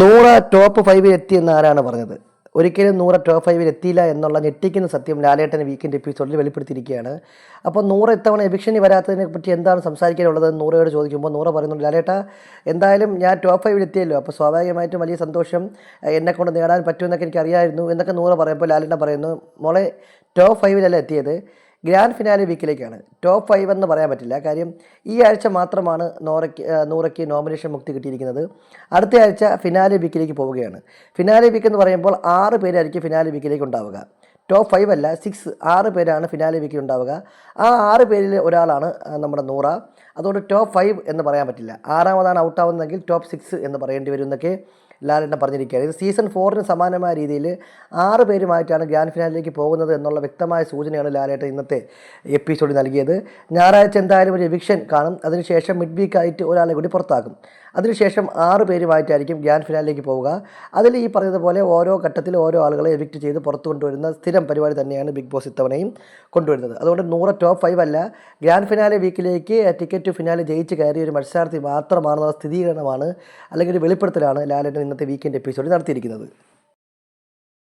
നൂറ് ടോപ്പ് ഫൈവിൽ എത്തി എന്ന് ആരാണ് പറഞ്ഞത്? ഒരിക്കലും നൂറ് ടോപ്പ് ഫൈവിൽ എത്തിയില്ല എന്നുള്ള ഞെട്ടിക്കുന്ന സത്യം ലാലേട്ടൻ വീക്കെൻഡ് എപ്പിസോഡിൽ വെളിപ്പെടുത്തിയിരിക്കുകയാണ്. അപ്പോൾ നൂറ് ഇത്തവണ എവിക്ഷനി വരാത്തതിനെ പറ്റി എന്താണ് സംസാരിക്കാനുള്ളത് നൂറയോട് ചോദിക്കുമ്പോൾ നൂറ പറയുന്നുണ്ട് ലാലേട്ട എന്തായാലും ഞാൻ ടോപ്പ് ഫൈവിൽ എത്തിയല്ലോ. അപ്പോൾ സ്വാഭാവികമായിട്ടും വലിയ സന്തോഷം എന്നെ കൊണ്ട് നേടാൻ പറ്റുമെന്നൊക്കെ എനിക്ക് അറിയാമായിരുന്നു എന്നൊക്കെ നൂറ പറയുമ്പോൾ ലാലേട്ടൻ പറയുന്നു മോളെ ടോപ്പ് ഫൈവിലല്ല എത്തിയത്? ഗ്രാൻഡ് ഫിനാലെ വീക്കിലേക്കാണ്. ടോപ്പ് ഫൈവ് എന്ന് പറയാൻ പറ്റില്ല. കാര്യം ഈ ആഴ്ച മാത്രമാണ് നോറയ്ക്ക് നൂറയ്ക്ക് നോമിനേഷൻ മുക്തി കിട്ടിയിരിക്കുന്നത്. അടുത്ത ആഴ്ച ഫിനാലെ വീക്കിലേക്ക് പോവുകയാണ്. ഫിനാലെ വീക്ക് എന്ന് പറയുമ്പോൾ ആറ് പേരായിരിക്കും ഫിനാലെ വീക്കിലേക്ക് ഉണ്ടാവുക. ടോപ്പ് ഫൈവ് അല്ല സിക്സ് ആറ് പേരാണ് ഫിനാലി വീക്കിൽ ഉണ്ടാവുക. ആ ആറ് പേരിൽ ഒരാളാണ് നമ്മുടെ നൂറ. അതുകൊണ്ട് ടോപ്പ് ഫൈവ് എന്ന് പറയാൻ പറ്റില്ല. ആറാമതാണ് ഔട്ടാവുന്നതെങ്കിൽ ടോപ്പ് സിക്സ് എന്ന് പറയേണ്ടി വരും എന്നൊക്കെ ലാലേട്ടൻ പറഞ്ഞിരിക്കുകയാണ്. ഇത് സീസൺ ഫോറിന് സമാനമായ രീതിയിൽ ആറ് പേരുമായിട്ടാണ് ഗ്രാൻഡ് ഫിനാലിലേക്ക് പോകുന്നത് എന്നുള്ള വ്യക്തമായ സൂചനയാണ് ലാലേട്ടൻ ഇന്നത്തെ എപ്പിസോഡിൽ നൽകിയത്. ഞായറാഴ്ച എന്തായാലും ഒരു എവിക്ഷൻ കാണും. അതിനുശേഷം മിഡ് വീക്ക് ആയിട്ട് ഒരാളെ കൂടി പുറത്താക്കും. അതിനുശേഷം ആറ് പേരുമായിട്ടായിരിക്കും ഗ്രാൻഡ് ഫിനാലിലേക്ക് പോവുക. അതിൽ ഈ പറഞ്ഞതുപോലെ ഓരോ ഘട്ടത്തിൽ ഓരോ ആളുകളെ എവിക്റ്റ് ചെയ്ത് പുറത്തു കൊണ്ടുവരുന്ന സ്ഥിരം പരിപാടി തന്നെയാണ് ബിഗ് ബോസ് ഇത്തവണയും കൊണ്ടുവരുന്നത്. അതുകൊണ്ട് നൂറ് ടോപ്പ് ഫൈവ് അല്ല ഗ്രാൻഡ് ഫിനാലെ വീക്കിലേക്ക് ടിക്കറ്റ് ഫിനാലെ ജയിച്ച് കയറിയ ഒരു മത്സരാർത്ഥി മാത്രമാണെന്നുള്ള സ്ഥിരീകരണമാണ് അല്ലെങ്കിൽ ഒരു വെളിപ്പെടുത്തലാണ് ലാലേട്ടൻ ഇന്നത്തെ വീക്കെൻഡ് എപ്പിസോഡിൽ നടത്തിയിരിക്കുന്നത്.